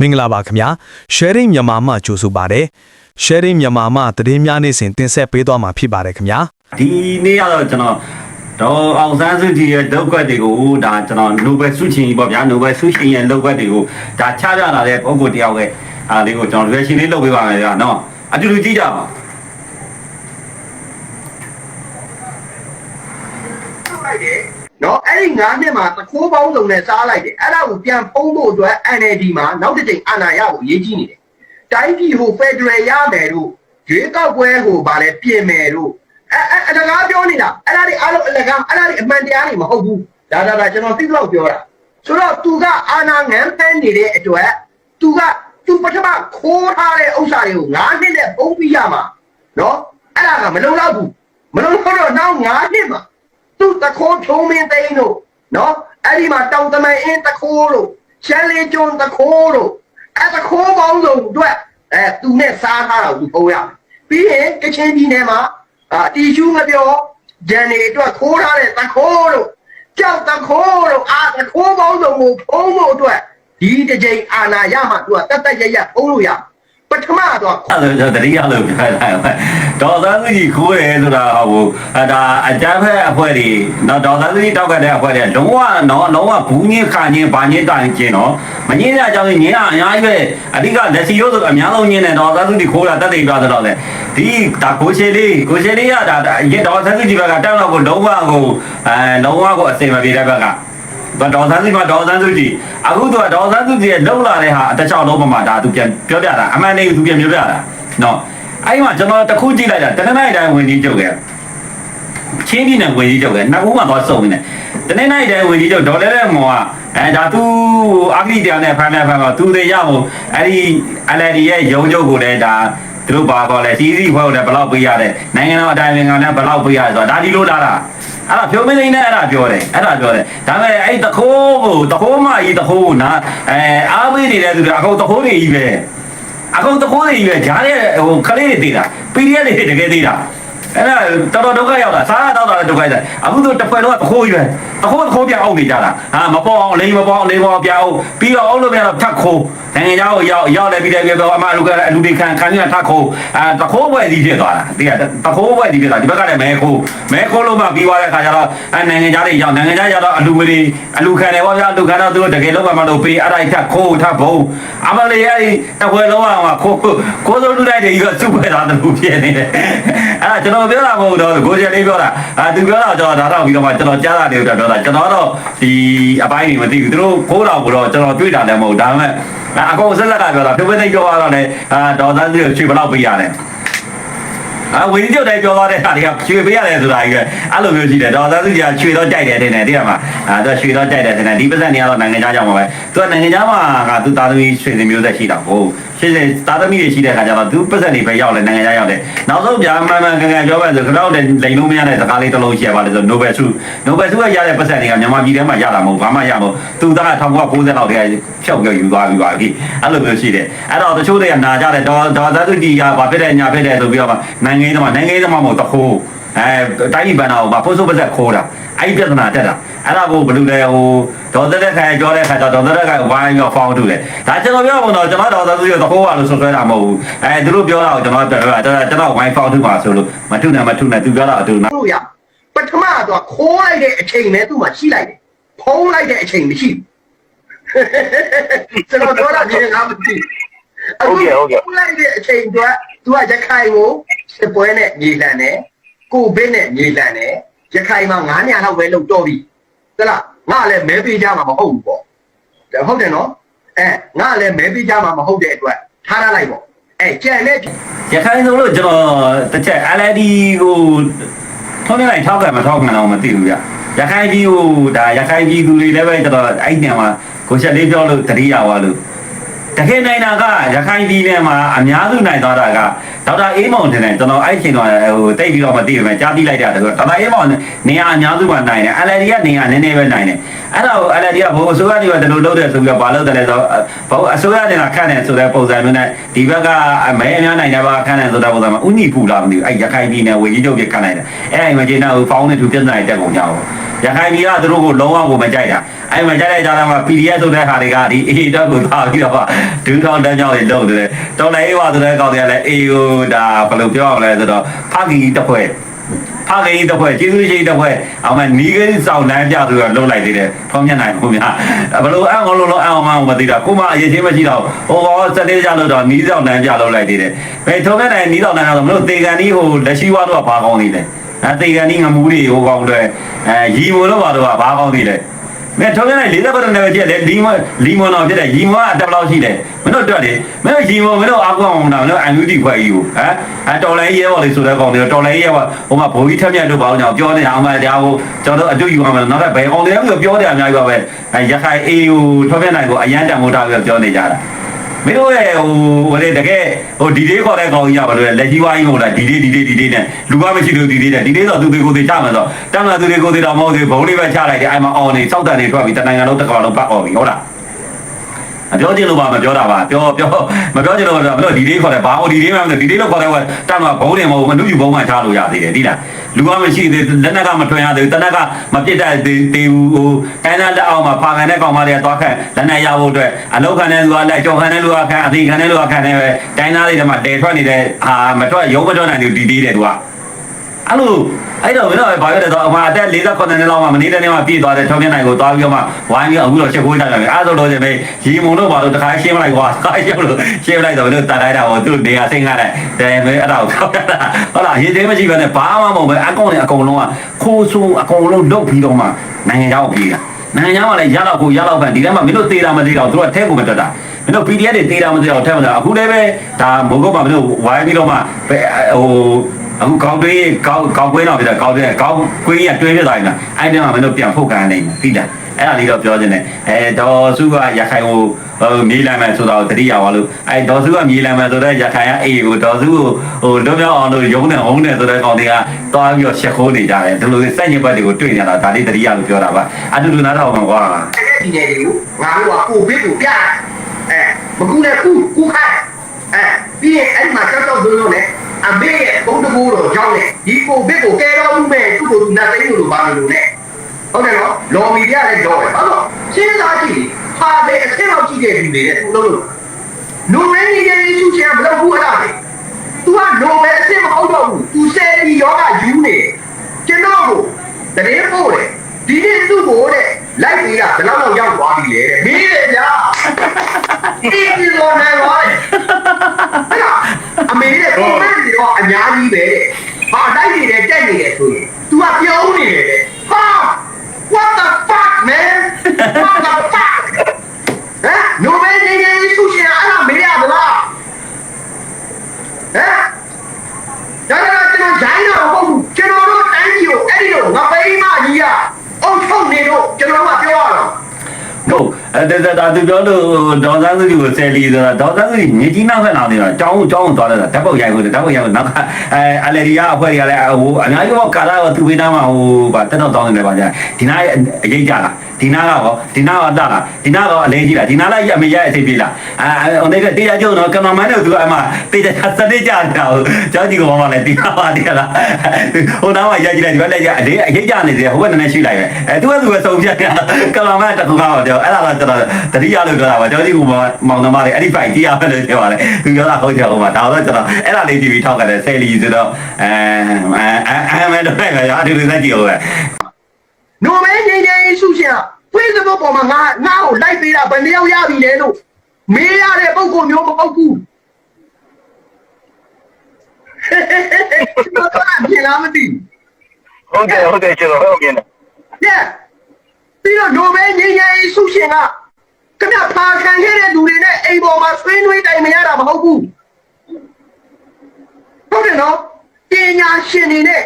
မင်္ဂလာပါခင်ဗျာ sharing မြန်မာမှကြိုဆိုပါတယ် sharing မြန်မာမှသတင်းများနေ့စဉ်တင်ဆက်ပေးသွားမှာဖြစ်ပါတယ်ခင်ဗျာဒီနေ့ကတော့ကျွန်တော်တော့အောင်ဆန်းစုကြည်ရဲ့လောက်ကွက်တွေကိုဒါကျွန်တော်နိုဘယ်ဆုရှင်ကြီးပေါ့ဗျာနိုဘယ်ဆုရှင်ရဲ့လောက်ကွက်တွေကိုဒါချပြလာတဲ့ပုံကိုယ်တယောက်ရဲ့အားလေးကိုကျွန်တော်ရွေးရှင်လေးလုပ်ပေးပါမယ်ဗျာနော်အတူတူကြည့်ကြပါ ထုတ်လိုက်တယ် နော်အဲ့ဒီငါးနှစ်မှာသခိုးပေါင်းစုံနဲ့စားလိုက်တယ်အဲ့ဒါကိုပြန်ဖုံးဖို့အတွက် NLD မှာနောက်တစ်ချိန်အာဏာရဖို့အရေးကြီးနေတယ်တိုင်းပြည်ဟိုဖက်ဒရယ်ရမယ်တို့ရွေးကောက်ပွဲဟိုဗာလဲပြင်မယ်တို့အဲ့အဲ့အတကားပြောနေတာအဲ့ဒါတွေအားလုံးအလကားအဲ့ဒါတွေအမှန်တရားတွေမဟုတ်ဘူးဒါဒါဒါကျွန်တော်သိတော့ပြောတာဆိုတော့သူကအာဏာငံဖမ်းနေတဲ့အတွက်သူကသူပထမခိုးထားတဲ့ဥစ္စာတွေကိုငါးနှစ်နဲ့ပုံပြီးရမှာနော်အဲ့ဒါကမလုံလောက်ဘူးမလုံလောက်တော့နောက်ငါးနှစ်မှာ သူ့တခိုးဖြုံးမင်းသိန်းတို့နော်အဲ့ဒီမှာတောင်တမန်အင်းတခိုးတို့ရှမ်းလေးကျွန်းတခိုးတို့အဲ့တခိုးပေါင်းစုံအတွက်အဲသူနဲ့စားထားတာကိုသူပုံရမယ်ပြီးရင်ကချင်ပြည်နယ်မှာအာတီရှူးမပြောဂျန်နေအတွက်ခိုးထားတဲ့တခိုးတို့ကြောက်တခိုးတို့အာတခိုးပေါင်းစုံကိုဖုံးဖို့အတွက်ဒီတစ်ချိန်အာနာရမှသူကတတ်တတ်ရရဖုံးလို့ရ ပထမတော့အဲ့ဒါတတိယလို့ပြောလိုက်ပါဒေါ်သားစုကြီးခိုးတယ်ဆိုတာဟိုအဲဒါအကြမ်းဖက်အဖွဲ့တွေနော်ဒေါ်သားစုကြီးတောက်ကတဲ့အဖွဲ့တွေလုံးဝနော်လုံးဝဘူးညင်းခါညင်းဘာညင်းတိုင်ကျင်းနော်မညင်းတဲ့အကြောင်းညင်းအများကြီးပဲအဓိကလက်စီရိုးဆိုအများဆုံးညင်းတယ်ဒေါ်သားစုကြီးခိုးတာတက်တိသွားတော့လေဒီဒါကိုချေလေးကိုချေလေးကဒါရဲဒေါ်သားစုကြီးဘက်ကတောက်တော့ကိုလုံးဝကိုအဲလုံးဝကိုအစိမ်မပြေတဲ့ဘက်ကဘာ ဒေါ်ဆန်းစုကဒေါ်ဆန်းစုကြည်အခုသူကဒေါ်ဆန်းစုကြည်ရဲ့လုံလာတဲ့ဟာအတချောက်လုံးပေါ်မှာဒါသူပြန်ပြောပြတာအမှန်တည်းသူပြန်ပြောပြတာနော်အဲ့ဒီမှာကျွန်တော်တခုကြည့်လိုက်တာတနင်္လာနေ့တိုင်းဝင်ကြီးကျုပ်ကချင်းပြည်နယ်ဝင်ကြီးကျုပ်ကနှစ်ခုမှသွားစုံနေတယ်တနင်္လာနေ့တိုင်းဝင်ကြီးကျုပ်ဒေါ်လဲလဲမော်ကအဲဒါသူအာဂလိတရားနဲ့ဖမ်းဖမ်းဖမ်းတော့သူတွေရမို့အဲ့ဒီ LD ရဲ့ရုံချုပ်ကိုလည်းဒါသူတို့ပါတော့လဲစီစီဖွဲ့ကိုလည်းဘယ်လောက်ပေးရတယ်နိုင်ငံတော်အတိုင်းအမြံနဲ့ဘယ်လောက်ပေးရဆိုတော့ဒါဒီလိုလာတာ အဲ့ဒါဖြုံးမင်းသိန်းနဲ့အဲ့ဒါပြောတယ်အဲ့ဒါပြောတယ်ဒါပေမဲ့အဲ့တခိုးကိုတခိုးမကြီးတခိုးကိုနာအဲအားပေးနေတဲ့သူတွေအကုန်တခိုးတွေကြီးပဲအကုန်တခိုးတွေကြီးပဲဂျားတဲ့ဟိုကလေးတွေသေးတာ PDF တွေတကယ်သေးတာ အဲ့ဒါတော်တော်ဒုက္ခရောက်တာစားရတော့တာဒုက္ခရောက်တာအခုတို့တစ်ဖွဲ့တော့တခိုးကြီးပဲတခိုးတခိုးပြန်အောင်နေကြတာဟာမပေါ်အောင်လိန်မပေါ်အောင်လိန်ပေါ်အောင်ပြန်အောင်ပြီးတော့အောင်လို့ပြန်တော့ထက်ခိုးနိုင်ငံခြားကိုရောက်ရောက်လည်းပြီးတယ်ပြီးတော့အမလူကအလူတွေခံခံရထက်ခိုးအာတခိုးပွဲကြီးဖြစ်သွားတာတကယ်တခိုးပွဲကြီးဖြစ်သွားဒီဘက်ကလည်းမဲခိုးမဲခိုးလို့မှပြီးသွားတဲ့ခါကျတော့အဲနိုင်ငံခြားတွေရောက်နိုင်ငံခြားရောက်တော့အလူမတွေအလူခံတယ်ပေါ့ဗျာအလူခံတော့သူတို့တကယ်လုံးမှမလုပ်ပေးအဲ့ဒါထက်ခိုးထက်ဘုံအမလေးအဲ့ဒီတပွဲလုံးအောင်ခိုးကိုစိုးလူတိုက်တွေကြီးကစုဖွဲ့တာတူဖြစ်နေတယ်အဲ့ဒါကျွန်တော်ပြောတာမဟုတ်တော့ကိုကျယ်လေးပြောတာအာသူပြောတာကျွန်တော်ဒါတော့ပြီးတော့မှကျွန်တော်ကြားတာတွေတော့ပြောတာကျွန်တော်တော့ဒီအပိုင်းတွေမသိဘူးသူတို့ခိုးတော်ကိုတော့ကျွန်တော်တွေ့တာလည်းမဟုတ်ဒါပေမဲ့အကောင်ဆက်လက်ကပြောတာပြုံးသိပြောတော့လည်းအာဒေါ်သားစုရွှေဘလောက်ပေးရတယ်အဝင်းကြီးတို့တိုင်းပြောသွားတဲ့ဟာတွေကရွှေပေးရတယ်ဆိုတာကြီးပဲအဲ့လိုမျိုးရှိတယ်ဒေါ်သားစုကြီးကရွှေတော့ကြိုက်တယ်တဲ့နဲ့တကယ်မှာအာသူရွှေတော့ကြိုက်တယ်တဲ့နဲ့ဒီပတ်စံတွေကတော့နိုင်ငံခြားကြောင်ပါပဲသူကနိုင်ငံခြားမှာကသူသားသမီးရွှေစင်မျိုးသက်ရှိတာကိုရှ င်းရှင်းသားသမီးတွေရှိတဲ့အခါကျတော့သူပတ်စံတွေပဲရောက်လဲနိုင်ငံခြားရောက်တယ်နောက်ဆုံးကြာမှန်မှန်ကန်ကန်ပြောမယ်ဆိုကတော့လိန်လုံးမရတဲ့စကားလေးတစ်လုံးရှိရပါလေဆို Nobel ဆု Nobel ဆုကရတဲ့ပတ်စံတွေကမြန်မာပြည်ထဲမှာရတာမဟုတ်ဘာမှရမဟုတ်သူသားက1990လောက်တည်းကဖြောက်ပြောယူသွားပြီးပါပြီအဲ့လိုမျိုးရှိတယ်အဲ့တော့တချို့တွေကနာကြတယ်ဒေါ်ဒေါ်သားစုကြီးကဘာဖြစ်တယ်ညာဖြစ်တယ်ဆိုပြီးတော့နိုင်ငံရေးသမားနိုင်ငံရေးသမားမဟုတ်တခိုး အဲတိုင်းပြည်ဘဏ္ဍာကိုဗာဖို့ဆိုပတ်သက်ခိုးတာအဲ့ဒီပြဿနာတက်တာအဲ့ဒါကိုဘယ်လိုလဲဟိုဒေါ်သက်သက်ခိုင်ပြောတဲ့ခါကျတော့ဒေါ်သက်သက်ခိုင်ဝိုင်းပြီးဖောင်းထုတယ်ဒါကျွန်တော်ပြောမှာတော့ကျွန်တော်ဒေါ်သက်သက်ကြီးတခိုးပါလို့ဆွဆွဲတာမဟုတ်ဘူးအဲသူတို့ပြောတာကိုကျွန်တော်ပြောတာကျွန်တော်ဝိုင်းဖောင်းထုပါဆိုလို့မထုနဲ့မထုနဲ့သူပြောတာအတူနော်လို့ရပထမတော့ခိုးလိုက်တဲ့အချိန်နဲ့သူ့မှာရှိလိုက်တယ်ဖုံးလိုက်တဲ့အချိန်မရှိဘူးကျွန်တော်ပြောတာမြင်လားမသိဟုတ်ကဲ့ဟုတ်ကဲ့ဖုံးလိုက်တဲ့အချိန်တော့သူကရခိုင်ကိုစစ်ပွဲနဲ့မြေလှန်တယ် ကိုဗစ်နဲ့မြေလှန်တယ်ရခိုင်မှာ9ညလောက်ပဲလုံတော့ပြီသလားငါလည်းမဲပေးကြမှာမဟုတ်ဘူးပေါ့ဟုတ်တယ်နော်အဲငါလည်းမဲပေးကြမှာမဟုတ်တဲ့အတွက်ထားရလိုက်ပေါ့အဲကြံတဲ့ရခိုင်ဆိုလို့ကျွန်တော်တစ်ချက် LID ကိုထုံးနေလိုက်ထောက်ကမထောက်ခံတော့မသိဘူးဗျရခိုင်ပြည်ကိုဒါရခိုင်ပြည်သူတွေလည်းပဲကျွန်တော်အဲ့ညမှာကိုချက်လေးပြောလို့တတိယဝါလို့တကယ်နိုင်တာကရခိုင်ပြည်နယ်မှာအများစုနိုင်သွားတာက ဒါဒေါက်တာအေးမောင်တင်တယ်ကျွန်တော်အဲ့ချိန်တော့ဟိုတိတ်ပြီးတော့မသိဘူးမယ်ကြားသိလိုက်တာတကူဒေါက်တာအေးမောင်နေရာအများစုကနိုင်တယ် LD ကနေရာနည်းနည်းပဲနိုင်တယ်အဲ့တော့ LD ကဘိုးအစိုးရတွေကဒီလိုလုပ်တယ်ဆိုပြီးတော့ဘာလုပ်တယ်လဲဆိုတော့ဘိုးအစိုးရတွေကခန့်တယ်ဆိုတဲ့ပုံစံမျိုးနဲ့ဒီဘက်ကမဲအများနိုင်တဲ့ဘက်ကခန့်တယ်ဆိုတဲ့ပုံစံမှာဥညိပူလာမသိဘူးအဲ့ရခိုင်ပြည်နယ်ဝေကြီးချုပ်ပြခန့်လိုက်တယ်အဲ့အဲ့မှာကျင်းတော့ဖောင်းနေသူပြဿနာတက်ကုန်ကြအောင်ရခိုင်ပြည်ကသူတို့ကိုလုံးဝကိုမကြိုက်တာအဲ့မှာကြိုက်လိုက်ကြတာမှာ PDF ဆိုတဲ့ဟာတွေကဒီ A တော့ကိုသွားပြီးတော့ဒူးထောင်းတန်းကြောင်းတွေလုပ်တယ်တော်လည်းဟောဆိုတဲ့ကောင်တွေကလည်း A ကိုဒါဘယ်လိုပြောအောင်လဲဆိုတော့ဖကီတစ်ဖွဲ့ဖကီတစ်ဖွဲ့ကျေးဇူးရှိတစ်ဖွဲ့အောင်မနီးကင်းစောင်းလမ်းပြဆိုတော့လှုပ်လိုက်သေးတယ်ဖုံးမျက်နိုင်ဘူးများဘယ်လိုအံ့အောင်လို့လို့အံ့အောင်မှမသိတာကိုမအရေးချင်းမရှိတော့ဟိုကောစတဲ့ကြလို့တော့နီးစောင်းလမ်းပြလှုပ်လိုက်သေးတယ်ဘယ်ထုံးတဲ့နိုင်နီးစောင်းလမ်းကတော့မလို့တေကန်ကြီးဟိုလက်ရှိဝါတော့ဘာကောင်းသေးလဲအဲတေကန်ကြီးငမူးတွေဟိုကောင်းတယ်အဲရီမိုလို့ပါတော့ဘာကောင်းသေးလဲ မင်းထုံးတဲ့နိုင်40ပတ်နဲ့ပဲကြည့်လေလီမလီမွန်တော့ဖြစ်တယ်ရီမွန်ကအတက်ဘယ်လောက်ရှိလဲမင်းတို့တွေ့တယ်မင်းရီမွန်မင်းတို့အားကောင်းအောင်တာမင်းတို့အန်ယူတီခွဲကြီးကိုဟမ်အဲတော်လိုင်းရဲဘော်လေးဆိုတဲ့ကောင်တွေတော်လိုင်းရဲဘော်ဟိုမှာဘိုးကြီးထက်မြတ်တို့ဘာလို့ညောင်ပြောနေတာအမှတရားကိုကျွန်တော်တို့အတူယူအောင်မယ်နောက်တော့ဘယ်ကောင်တွေလဲပြောတယ်အများကြီးပါပဲအဲရခိုင်အေးကိုထွန်းပြနိုင်ကိုအရန်တန်မိုးထားပြီးပြောနေကြတာ မင်းတို့ရဲ့ဟိုဟိုလေတကယ်ဟိုဒီလေးခေါ်တဲ့ကောင်ကြီးရပါလို့လက်ကြီးဝိုင်းဟုတ်လားဒီလေးဒီလေးဒီလေးနဲ့လူကမရှိလို့ဒီလေးနဲ့ဒီလေးဆိုသူတွေကိုယ်တွေချမယ်ဆိုတမ်းလာသူတွေကိုယ်တွေတော့မဟုတ်သေးဘုံလေးပဲချလိုက်တယ်အဲ့မှာအော်နေစောက်တန်နေထွက်ပြီးတနိုင်ငံလုံးတစ်ကမ္ဘာလုံးပတ်အော်ပြီဟုတ်လားမပြောချင်လို့ပါမပြောတာပါပြောပြောမပြောချင်လို့ပါမလို့ဒီလေးခေါ်တယ်ဘာလို့ဒီလေးမှမသိဒီလေးလို့ခေါ်တယ်ကတမ်းမှာဘုံနေမဟုတ်မနှုတ်ယူဘုံမှချလို့ရသေးတယ်ဒီလား လူကမရှိသေးလက်နက်ကမထွင်ရသေးဘူးတနက်ကမပြစ်တတ်သေးသေးဘူးဟိုကိုင်းသားလက်အောက်မှာဖာခံတဲ့ကောင်မတွေကသွားခန့်လက်နဲ့ရဖို့အတွက်အလောက်ခံတဲ့လူကလက်ကြောခံတဲ့လူကခန့်အသေးခံတဲ့လူကခန့်နေပဲတိုင်းသားတွေတည်းမှာတဲထွက်နေတဲ့ဟာမထွက်ရုံးမထွက်နိုင်ဘူးဒီဒီတဲ့သူက အဲ့လိုအဲ့တော့မင်းတို့ဘာပြောလဲဆိုတော့အမအသက်48နှစ်လောက်မှမနေတဲ့နေ့မှပြည့်သွားတဲ့ထောင်းပြနိုင်ကိုသွားပြီးတော့မှဝိုင်းပြီးအခုတော့ချက်ခိုးကြတယ်အဲ့ဒါဆိုတော့လည်းရီမုံတို့ဘာလို့တခါရှင်းမလိုက်ကွာတခါရှင်းလို့ရှင်းလိုက်တော့မင်းတို့တတ်လိုက်တာဟိုသူနေရာစိတ်ငါတဲ့တဲမင်းအဲ့ဒါကိုပြောတာဟုတ်လားရေးသေးမရှိဘဲနဲ့ဘာမှမဟုတ်ပဲအကောင့်နဲ့အကုန်လုံးကခိုးဆိုးအကုန်လုံးလုတ်ပြီးတော့မှနိုင်ငံခြားကိုပြေးတာနိုင်ငံခြားကလည်းရတော့ကိုရတော့ပဲဒီထဲမှာမင်းတို့သေးတာမသေးတော့သူကထဲကိုမတက်တာမင်းတို့ PDF တွေသေးတာမသေးတော့ထဲမှာအခုလည်းပဲဒါမိုးကုတ်မှာမင်းတို့ဝိုင်းပြီးတော့မှဟို အခုကောင်းတွေးကောင်းကောင်းကွင်းတော့ပြတာကောင်းတဲ့ကောင်းကွင်းရတွင်းပြသွားရင်အဲ့ဒီမှာမင်းတို့ပြန်ဖုတ်ကန်နိုင်ပြီလားအဲ့ဒါလေးတော့ပြောနေတယ်အဲဒေါ်စုကရခိုင်ကိုဟိုမြေးလမ်းမယ်ဆိုတော့တတိယပါလို့အဲဒေါ်စုကမြေးလမ်းမယ်ဆိုတော့ရခိုင်ကအေးကိုဒေါ်စုကိုဟိုလွတ်မြောက်အောင်လို့ရုံးနေဟုံးနေဆိုတဲ့ကောင်တွေကတွားပြီးတော့ရှက်ခိုးနေကြတယ်ဒီလိုစက်ညစ်ဘက်တွေကိုတွေ့နေတာဒါလေးတတိယလို့ပြောတာပါအတူတူနားထောင်မှာကွာဒီနေတွေကိုငါတို့ကကိုဘစ်ကိုပြအဲမကူနဲ့ကူကူခိုင်းအဲပြီးရင်အဲ့ဒီမှာကြောက်ကြောက်လုံးလုံးနဲ့ အမေရဲ့ဘုံတကူတော့ကြောင်းနဲ့ဒီကိုဘစ်ကိုကဲတော့မှုမဲ့သူ့ကိုသူနာသိလို့ပါလို့နဲ့ဟုတ်တယ်နော်လော်မီပြလည်းကြောတယ်ဟုတ်တော့ရှင်းသားကြည့်ဟာလေအထက်လောက်ကြည့်တဲ့လူတွေနဲ့သူလုံးလို့လူရင်းကြီးကြီးသူချင်ဘယ်လိုဘူးအဲ့ဒါလဲ तू ကလိုပဲအစ်မဟုတ်တော့ဘူး तू ဆယ်ဒီယောဂယူနေကျွန်တော်ကိုတရေပို့တယ်ဒီနေ့သူ့ကိုတဲ့လိုက်ပြီးတာဘယ်လောက်လောက်ရောက်သွားပြီလဲတဲ့မင်းလေဗျာဒီဒီလိုနေပါလေ အမေတဲ့ပုံမှန်ဒီတော့အများကြီးပဲတဲ့ဟာတိုက်နေတယ်တက်နေတယ်ဆိုရင် तू ကပြုံးနေတယ်တဲ့ဟာ what the fuck man what the fuck ဟမ်နိုဘယ်နေနေစုရှင်အဲ့ဒါမေးရမလားဟမ်ဒါကကျွန်တော်ဂျိုင်းတော့မဟုတ်ဘူးကျွန်တော်တို့တိုင်းပြည်ကိုအဲ့ဒီလိုငါပိမကြီးကအုံထုတ်နေတော့ကျွန်တော်ကပြောရတော့ဟုတ် အဲ့ဒါဒါသူပြောလို့ဒေါ်စန်းစုကိုဆယ်လီဆိုတာဒေါ်စန်းစုမြေကြီးနောက်ဖက်နောက်နေတာကြောင်းကြောင်းသွားတယ်ဓာတ်ပုတ်ရိုက်ကိုဓာတ်ပုတ်ရိုက်ကိုနောက်ကအဲအလေရီယာအဖွဲ့တွေကလည်းဟိုအများကြီးတော့ကာလာကသူ့ဘေးနားမှာဟိုဗာတက်တော့တောင်းနေတယ်ပါကြာဒီနားရဲ့အရေးကြလား ဒီနားကရောဒီနားကတလားဒီနားကတော့အလေးကြီးလားဒီနားလိုက်ရမရအသိပြီလားအဲဟိုနေတဲ့တရားကျုံတော့ကမ္ဘာမန်းတို့သူကအမှတရားစတဲ့ကြတာဟိုကျောင်းကြီးကဘာမှလည်းဒီနားပါဒီလားဟိုနားမှာရကြည့်လိုက်ဒီဘက်လည်းရအလေးအရေးကြနေတယ်ဟိုဘက်နည်းနည်းရှိလိုက်ပဲအဲသူကသူကစုံပြတ်ကမ္ဘာမန်းတကူကတော့ပြောအဲ့ဒါတော့ကျွန်တော်တတိယလို့ပြောတာပါကျောင်းကြီးကမောင်နှမတွေအဲ့ဒီဖိုက်ကြည့်ရမယ်လို့ပြောပါတယ်သူပြောတာဟုတ်ကြဟိုမှာဒါတော့ကျွန်တော်အဲ့ဒါလေးကြည့်ပြီးထောက်ကြတယ်ဆယ်လီဆိုတော့အဲအဲအဲမဲတော့လည်းရအတူတူသက်ကြည့်အောင်ပဲ နိုမဲငင်းငင်းစုရှင်က Facebook ပေါ်မှာငါငါ့ကိုလိုက်ပေးတာဘယ်နှယောက်ရပြီလဲလို့မေးရတဲ့ပုံကိုမျိုးမဟုတ်ဘူးကျွန်တော်ကပြင်လာမသိဘူးဟုတ်တယ်ဟုတ်တယ်ကျွန်တော်ဟုတ်ကဲ့။ညပြီးတော့နိုဘယ်ငြိမ်းချမ်းရေးဆုရှင်ကခင်ဗျဖာခံခဲ့တဲ့လူတွေနဲ့အိမ်ပေါ်မှာဆွေးနွေးတိုင်မရတာမဟုတ်ဘူး။ဟုတ်တယ်နော်။ပညာရှင်တွေနဲ့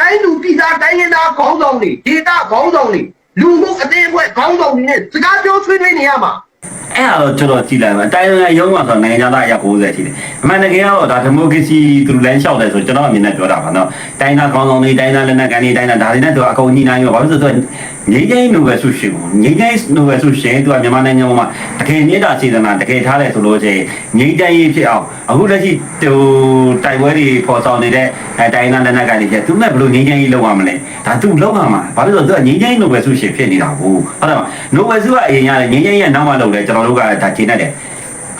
တိုင်းလူပြည်သားတိုင်းရင်းသားခေါင်းဆောင်တွေဒေသခေါင်းဆောင်တွေလူမှုအသေးအဖွဲခေါင်းဆောင်တွေနဲ့စကားပြောဆွေးနွေးနေရမှာ အဲ့ဒါတော့ကျွန်တော်ကြည့်လိုက်မှာတိုင်းနိုင်ငံရုံးမှာဆိုနိုင်ငံခြားသားအယောက်90ရှိတယ်အမှန်တကယ်ကတော့ဒါဒီမိုကရေစီသူတို့လမ်းလျှောက်တယ်ဆိုကျွန်တော်အမြင်နဲ့ပြောတာပါနော်တိုင်းသားကောင်းဆောင်တွေတိုင်းသားလက်နက်ကန်တွေတိုင်းသားဒါတွေနဲ့သူအကုန်ညီနိုင်ရောဘာလို့ဆိုတော့ငြိမ်းချမ်းရေးနိုဘယ်ဆုရှင်ကိုငြိမ်းချမ်းရေးနိုဘယ်ဆုရှင်သူကမြန်မာနိုင်ငံမှာတကယ်မြင့်တာစေတနာတကယ်ထားတယ်ဆိုလို့ချင်းငြိမ်းချမ်းရေးဖြစ်အောင်အခုလက်ရှိဟိုတိုက်ပွဲတွေပေါ်ဆောင်နေတဲ့တိုင်းသားလက်နက်ကန်တွေကျသူနဲ့ဘယ်လိုငြိမ်းချမ်းရေးလုပ်ရမလဲဒါသူလုပ်ရမှာဘာလို့ဆိုတော့သူကငြိမ်းချမ်းရေးနိုဘယ်ဆုရှင်ဖြစ်နေတာကိုဟုတ်တယ်မနိုဘယ်ဆုကအရင်ရတယ်ငြိမ်းချမ်းရေးကနောက်မှလုပ်တယ်ကျွန်တော်တို့ကဒါခြေနဲ့တယ်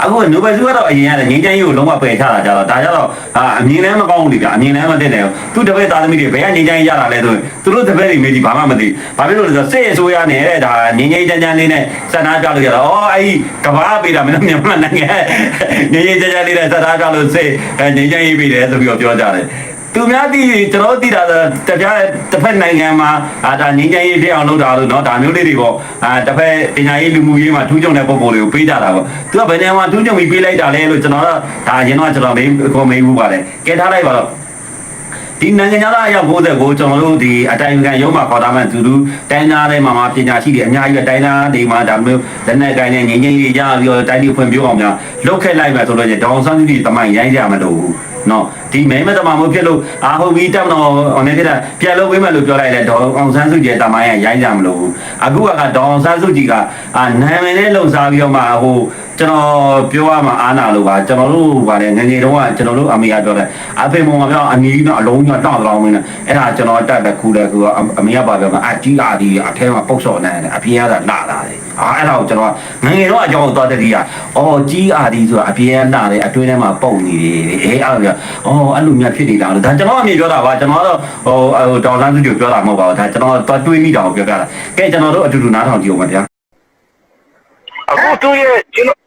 အခုနိုဘယ်ဆုကတော့အရင်ရတယ်ငြိမ်းချမ်းရေးကိုလုံးဝပယ်ချတာကြတော့ဒါကြတော့အာအမြင်လည်းမကောင်းဘူးလေဗျာအမြင်လည်းမတင်တယ်သူတပည့်သားသမီးတွေဘယ်ကငြိမ်းချမ်းရေးရတာလဲဆိုရင်သူတို့တပည့်တွေမေးကြည့်ဘာမှမသိဘာဖြစ်လို့လဲဆိုတော့စစ်အစိုးရနဲ့တဲ့ဒါငြိမ်းချမ်းရေးချမ်းချမ်းလေးနဲ့စန္ဒပြလို့ရတော့အော်အဲ့ဒီကဘာပေးတာမင်းတို့မြန်မာနိုင်ငံငြိမ်းချမ်းချမ်းချမ်းလေးနဲ့စန္ဒပြလို့စစ်ငြိမ်းချမ်းရေးပေးတယ်ဆိုပြီးတော့ပြောကြတယ် သူများသိကျွန်တော်သိတာတပြားတစ်ဖက်နိုင်ငံမှာအာဒါငင်းကြရေးဖြစ်အောင်လုပ်တာလို့เนาะဒါမျိုးလေးတွေပေါ့အာတစ်ဖက်ပညာရေးလူမှုရေးမှာထူးခြုံတဲ့ပုံပေါ်တွေကိုပေးကြတာပေါ့သူကဘယ်နေရာမှာထူးခြုံပြီးပေးလိုက်တာလဲလို့ကျွန်တော်တော့ဒါအရင်တော့ကျွန်တော်မေးခေါ်မေးဘူးပါတယ်ကဲထားလိုက်ပါတော့ ဒီနိုင်ငံသားအယောက်90ကိုကျွန်တော်တို့ဒီအတိုင်းခံရုံးမှာခေါ်ထားမှသူတို့တိုင်းသားတွေမှာပညာရှိတွေအများကြီးပဲတိုင်းသားတွေမှာဒါမျိုးလက်နဲ့ကိုင်းနဲ့ငင်းငင်းကြီးရပြီးတော့တိုင်းပြည်ဖွံ့ဖြိုးအောင်များလုပ်ခဲ့လိုက်မှဆိုတော့ဒေါအောင်ဆန်းစုကြည်တမိုင်းရိုင်းကြမလို့ဘူးနော်ဒီမဲမတမမို့ဖြစ်လို့အာဟုတ်ပြီတက်မတော်အနေနဲ့ပြန်လို့ဝေးမယ်လို့ပြောလိုက်တယ်ဒေါအောင်ဆန်းစုကြည်တမိုင်းရိုင်းကြမလို့ဘူးအခုကဒေါအောင်ဆန်းစုကြည်ကအာနာမည်နဲ့လှုပ်ရှားပြီးတော့မှဟို ကျွန်တော်ပြောရမှာအားနာလို့ပါကျွန်တော်တို့ဗာလေငငယ်တုန်းကကျွန်တော်တို့အမေကပြောတယ်အဖေမောင်ကပြောအနီးတော့အလုံးကြီးတောင်းတောင်းမင်းနဲ့အဲ့ဒါကျွန်တော်တက်တယ်ခူတယ်ကူအမေကပါပြောမှာအကြီးအားဒီအထဲမှာပုတ်စော်နေတယ်အပြေကလာလာတယ်အာအဲ့ဒါကိုကျွန်တော်ငငယ်တော့အကြောင်းသွားတဲ့ကြီးကအော်ကြီးအားဒီဆိုတာအပြေကလာတယ်အတွင်းထဲမှာပုံနေတယ်အေးအဲ့လိုအော်အဲ့လိုများဖြစ်နေတာလို့ဒါကျွန်တော်အမြင်ပြောတာပါကျွန်တော်တော့ဟိုဟိုတောင်ဆန်းစုကြပြောတာမဟုတ်ပါဘူးဒါကျွန်တော်သွားတွေးမိတာကိုပြောပြတာကဲကျွန်တော်တို့အတူတူနားထောင်ကြည့်အောင်ပါဗျာအခုသူ့ရဲ့ကျွန်တော်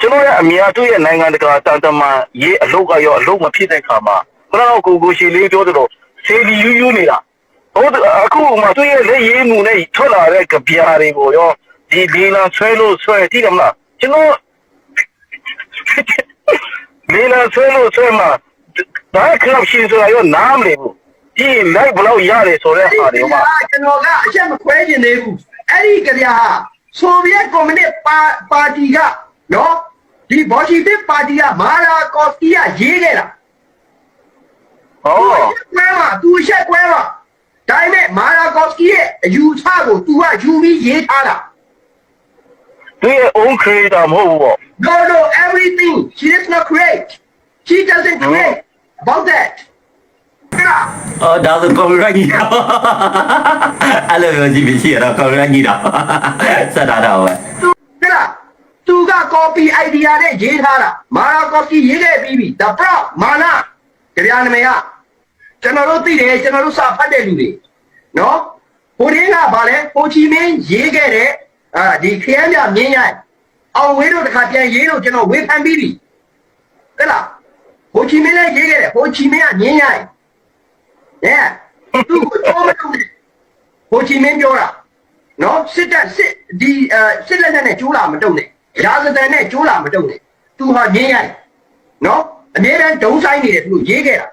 ကျွန်တော်ရဲ့အမြင်အသူ့ရဲ့နိုင်ငံတကာတန်တမန်ရေးအလုပ်ကရောအလုပ်မဖြစ်တဲ့ခါမှာခဏတော့ကိုကိုရှီလေးပြောသလိုစေလီယူးယူးနေတာဟုတ်တယ်အခုမှသူ့ရဲ့လက်ရည်မှုနဲ့ထွက်လာတဲ့ကြပြားတွေကိုရောဒီလီလာဆွဲလို့ဆွဲတိတယ်မလားကျွန်တော်လီလာဆွဲလို့ဆွဲမှာဒါခလောက်ရှင်းဆိုတာရောနားမလည်ဘူးဒီလိုက်ဘလောက်ရတယ်ဆိုတဲ့ဟာတွေမှာကျွန်တော်ကအချက်မခွဲကျင်သေးဘူးအဲ့ဒီကြပြာဟာဆိုဗီယက်ကွန်မြူနစ်ပါတီက နော်ဒီဘော်ရှီဗစ်ပါတီကမာရာကော်စကီကရေးခဲ့တာဟောကွဲမှာသူအချက်ကွဲမှာဒါပေမဲ့မာရာကော်စကီရဲ့အယူဆကို तू ကယူပြီးရေးထားတာသူရဲ့ own creator မဟုတ်ဘူးပေါ့ no no everything she does not create she doesn't create about that အော်ဒါဆိုကော်ရိုက်ကြီးတော့အဲ့လိုမျိုးကြည့်ပြီးရှိရတော့ကော်ရိုက်ကြီးတော့စတာတော့ပဲဟဲ့လား तू က copy idea နဲ့ရေးထားတာမာရာကော်စကီရေးခဲ့ပြီးပြီ the prop မာနာကြပြာနာမည်ကကျွန်တော်တို့သိတယ်ကျွန်တော်တို့စာဖတ်တဲ့လူတွေနော်ဟိုတင်းကဗာလဲဟိုချီမင်းရေးခဲ့တဲ့အာဒီခရမ်းပြမြင်းရိုက်အောင်ဝေးတို့တခါပြန်ရေးလို့ကျွန်တော်ဝေဖန်ပြီးပြီဟဲ့လားဟိုချီမင်းလည်းရေးခဲ့တယ်ဟိုချီမင်းကမြင်းရိုက်တဲ့သူ့ကိုတော့မလုပ်နဲ့ဟိုချီမင်းပြောတာနော်စစ်တပ်စစ်ဒီအဲစစ်လက်နက်နဲ့ကျိုးလာမတုံနဲ့ ရာဇသန်နဲ့ကျိုးလာမတုံနဲ့သူဟာမြင်းရိုက်နော်အမြဲတမ်းဒုံဆိုင်နေတယ်သူတို့ရေးခဲ့တာ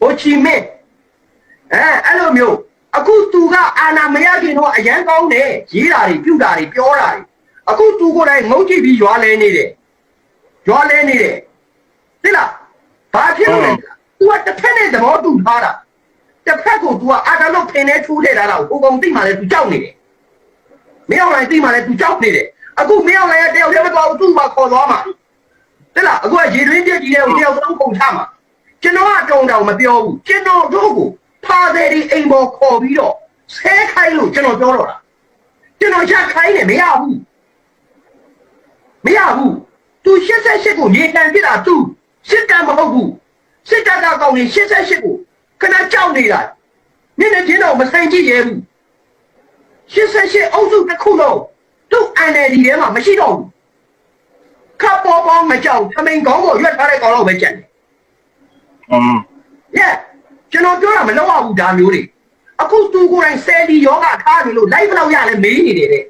ဟိုချီမင်းအဲအဲ့လိုမျိုးအခုသူကအာနာမရခင်တော့အရန်ကောင်းတယ်ရေးတာတွေပြုတာတွေပြောတာတွေအခုသူကိုယ်တိုင်ငုံကြည့်ပြီးရွာလဲနေတယ်ရွာလဲနေတယ်သိလားဘာဖြစ်လို့လဲ तू ကတစ်ဖက်နဲ့သဘောတူထားတာတစ်ဖက်ကို तू ကအာတာလို့ဖင်နေထူးထည့်ထားတာကိုဟိုကောင်သိမှလည်း तू ကြောက်နေတယ်မင်းအောင်လိုက်သိမှလည်း तू ကြောက်နေတယ် အခုမင်းအောင်လိုက်တယောက်တည်းမတော်ဘူးသူ့မှာခေါ်သွားမှာသိလားအခုကရေတွင်းပြက်ကြီးတဲ့ကိုတယောက်သုံးပုံချမှာကျွန်တော်ကတုံတောင်မပြောဘူးကျွန်တော်တို့ကိုဖာတယ်ဒီအိမ်ပေါ်ခေါ်ပြီးတော့ဆဲခိုင်းလို့ကျွန်တော်ပြောတော့တာကျွန်တော်ချက်ခိုင်းတယ်မရဘူးမရဘူး तू 88ကိုရေတန်ပြစ်တာ तू စစ်တမ်းမဟုတ်ဘူးစစ်တပ်ကကောင်းနေ88ကိုခဏကြောက်နေတာနည်းနည်းချင်းတော့မဆိုင်ကြည့်ရဘူး88အုပ်စုတစ်ခုလုံး သူ့ NLD ထဲမှာမရှိတော့ဘူးခပ်ပေါ်ပေါ်မကြောက်သမိန်ကောင်းကိုရွက်ထားတဲ့ကောင်တော့ပဲကြံ့တယ်အင်း yeah ကျွန်တော်ပြောတာမလောက်ရဘူးဒါမျိုးတွေအခုသူကိုယ်တိုင်ဆယ်ဒီယောဂထားပြီလို့လိုက်မလောက်ရလဲမေးနေတယ်တဲ့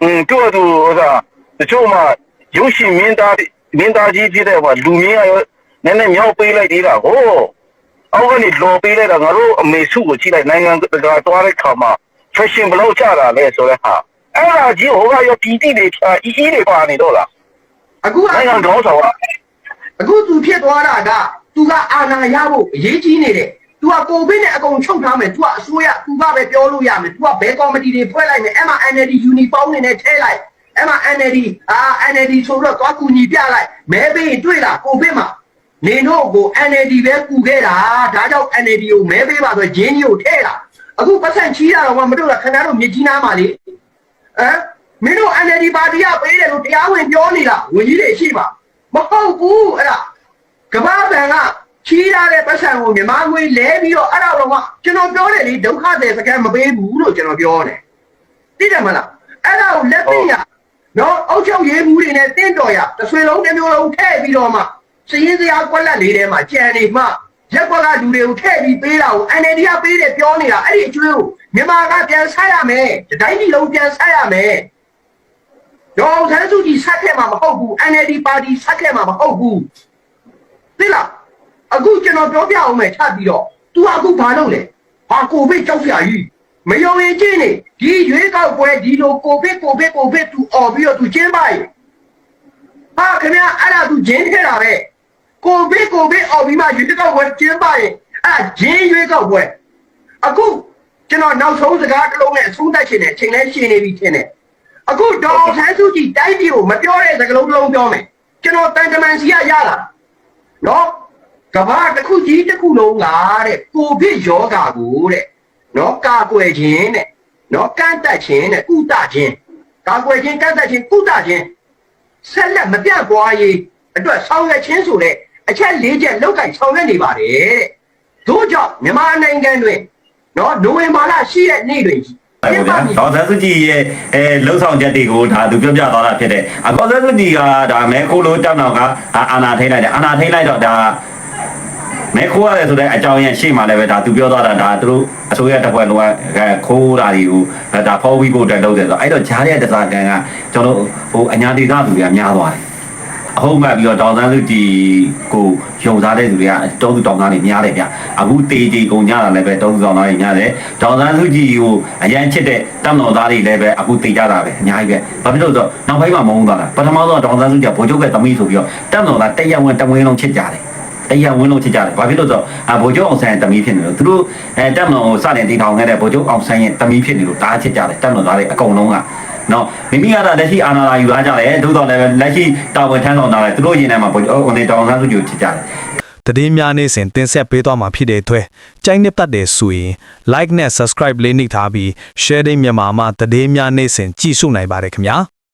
อืมတို့တို့ဥစားတချို့မှရုပ်ရှင်မင်းသားမင်းသားကြီးဖြစ်တဲ့ဟိုလူမင်းကရောနည်းနည်းမြောက်ပေးလိုက်သေးတာဟိုအောက်ကနေလော်ပေးလိုက်တာငါတို့အမေစုကိုကြည့်လိုက်နိုင်ငံတကာသွားတဲ့ခါမှာ fashion ဘယ်လောက်ချတာလဲဆိုတဲ့ဟာ အဲ့ဒါကြီးဟိုကရောပြည်တိတွေအီအီတွေပါနေတော့လား အခုက နိုင်ငံတော်ဆောင်က အခုသူဖြစ်သွားတာကသူကအာဏာရဖို့အရေးကြီးနေတယ်။ तू ကကိုဗစ်နဲ့အကုန်ချုပ်ထားမယ်။ तू ကအစိုးရ तू ကပဲပြောလို့ရမယ်။ तू ကဘယ်ကော်မတီတွေဖွဲ့လိုက်မယ်။အဲ့မှာ NLD uniform နေနဲ့ထည့်လိုက်။အဲ့မှာ NLD အာ NLD ဆိုတော့သွားကူညီပြလိုက်။မဲပေးရင်တွေ့လားကိုဗစ်မှာနေတော့ကို NLD ပဲကူခဲ့တာ။ဒါကြောင့် NLD ကိုမဲပေးပါဆိုဂျင်းကြီးကိုထည့်လာ။ အခုပတ်စံချီးရတော့မှမတို့လားခင်ဗျားတို့မြစ်ကြီးနားမှာလေ။ဟမ်မင်းတို့ NLD ပါတီကပေးတယ်လို့တရားဝင်ပြောနေတာဝင်ကြီးတွေရှိပါမဟုတ်ဘူးအဲ့ဒါကမ္ဘာဘဏ်ကချီးရတဲ့ပတ်စံကိုမြန်မာငွေလဲပြီးတော့အဲ့ဒါတော့ကကျွန်တော်ပြောတယ်လေဒုက္ခတဲ့စကန်မပေးဘူးလို့ကျွန်တော်ပြောတယ်သိတယ်မလားအဲ့ဒါကိုလက်သိရနော်အုတ်ချုပ်ရေးဘူးတွေနဲ့တင့်တော်ရတစ်ဆွေလုံးတစ်မျိုးလုံးထည့်ပြီးတော့မှစည်ရင်စရာကွက်လက်လေးထဲမှာကြံနေမှ ရက်ကွက်ကလူတွေကိုထည့်ပြီးပေးတာကို NLD ကပေးတယ်ပြောနေတာအဲ့ဒီအကျွေးကိုမြန်မာကပြန်ဆက်ရမယ်ဒီတိုင်းပြည်လုံးပြန်ဆက်ရမယ်ဒေါ်အောင်ဆန်းစုကြည်ဆက်ခဲ့မှာမဟုတ်ဘူး NLD ပါတီဆက်ခဲ့မှာမဟုတ်ဘူး သိလားအခုကျွန်တော်ပြောပြအောင်မယ်ချပြီးတော့ तू အခုဘာလုပ်လဲဟာကိုဗစ်ကြောက်စရာကြီးမယုံရင်ကျင်းနေဒီရွေးကောက်ပွဲဒီလိုကိုဗစ်ကိုဗစ်ကိုဗစ် तू អော်ပြီးတော့ तू ကျင်းပါရဲ့ဟာခင်ဗျာအဲ့ဒါ तू ကျင်းခဲ့တာပဲ ကိုဗစ်ကိုဗစ်អော်ပြီးမှရွေးကောက်ပွဲကျင်းပါရဲ့အဲ့ဒါကျင်းရွေးကောက်ပွဲအခုကျွန်တော်နောက်ဆုံးစကားတစ်လုံးနဲ့အဆုံးသတ်ရှင်တယ်ချိန်လဲရှင်းနေပြီထင်တယ်အခုဒေါ်ဆန်းစုကြည်တိုင်းပြည်ကိုမပြောတဲ့စကားလုံးတစ်လုံးပြောမယ်ကျွန်တော်တန်တမန်စီကရတာနော်ကဘာတစ်ခုကြီးတစ်ခုလုံးကတဲ့ကိုဗစ်ယောဂါကိုတဲ့နော်ကာကွယ်ခြင်းတဲ့နော်ကန့်တက်ခြင်းတဲ့ကုသခြင်းကာကွယ်ခြင်းကန့်တက်ခြင်းကုသခြင်းဆက်လက်မပြတ်ပွားရေးအတွက်ဆောင်ရွက်ခြင်းဆိုတဲ့ အချက်၄ချက်လောက်ကင်ဆောင်ရွက်နေပါတယ်တဲ့တို့ကြောင့်မြန်မာနိုင်ငံတွင်နော်နိုဝင်ဘာလ10ရက်နေ့တွင်အဲ့ဒါဒေါက်တာစုကြည်ရဲ့အဲလှုပ်ဆောင်ချက်တွေကိုဒါသူပြောပြသွားတာဖြစ်တယ်အကောသက်စုကြည်ကဒါမဲခိုးလို့တောက်တော့ကအာနာထိန်လိုက်တယ်အာနာထိန်လိုက်တော့ဒါမဲခိုးရတယ်ဆိုတဲ့အကြောင်းရင်းရှေ့မှာလည်းပဲဒါသူပြောသွားတာဒါသူတို့အစိုးရတပ်ဖွဲ့လုံးကခိုးတာတွေကိုဒါဖော်ဝီဖို့တက်လုပ်တယ်ဆိုတော့အဲ့တော့ဂျားရဲ့တစားကန်ကကျွန်တော်ဟိုအညာဒေသသူတွေကများသွားတယ် အဟုတ်မှတ်ပြီးတော့ဒေါက်တာစုကြည်ကိုယုံစားတဲ့သူတွေကတောသူတောင်သားတွေများတယ်ဗျအခုတေးတီကုန်ကြတာလည်းပဲတောသူတောင်သားတွေများတယ်ဒေါက်တာစုကြည်ကိုအရန်ချစ်တဲ့တမ်တော်သားတွေလည်းပဲအခုတေးကြတာပဲအများကြီးပဲဘာဖြစ်လို့လဲဆိုတော့နောက်ပိုင်းမှာမုန်းသွားတာပထမဆုံးဒေါက်တာစုကြည်ကဗိုလ်ချုပ်ရဲ့သမီးဆိုပြီးတော့တမ်တော်သားတက်ရက်ဝင်တဝင်းလုံးချစ်ကြတယ်တရားဝင်လို့ချစ်ကြတယ်။ဘာဖြစ်လို့ဆိုတော့အဗိုလ်ချုပ်အောင်ဆန်းရဲ့တမီးဖြစ်နေလို့သူတို့အဲတက်မတော်ကိုစတင်တည်ထောင်ခဲ့တဲ့ဗိုလ်ချုပ်အောင်ဆန်းရဲ့တမီးဖြစ်နေလို့ဒါချစ်ကြတယ်တက်မတော်သားတွေအကုန်လုံးက နော်မိမိကတော့လက်ရှိအာဏာလာယူထားကြတယ်သို့တော်လည်းလက်ရှိတာဝန်ထမ်းဆောင်တာလည်းသူတို့ရင်ထဲမှာဗိုလ်ချုပ်အောင်နေတောင်ဆန်းစုကြည်ကိုချစ်ကြတယ်တည်င်းများနေ့စဉ်တင်ဆက်ပေးသွားမှာဖြစ်တဲ့အတွက်ကြိုက်နှစ်ပတ်တယ်ဆိုရင် like နဲ့ subscribe လေးနှိပ်ထားပြီး sharing မြန်မာမှာတည်င်းများနေ့စဉ်ကြည့်ရှုနိုင်ပါတယ်ခင်ဗျာ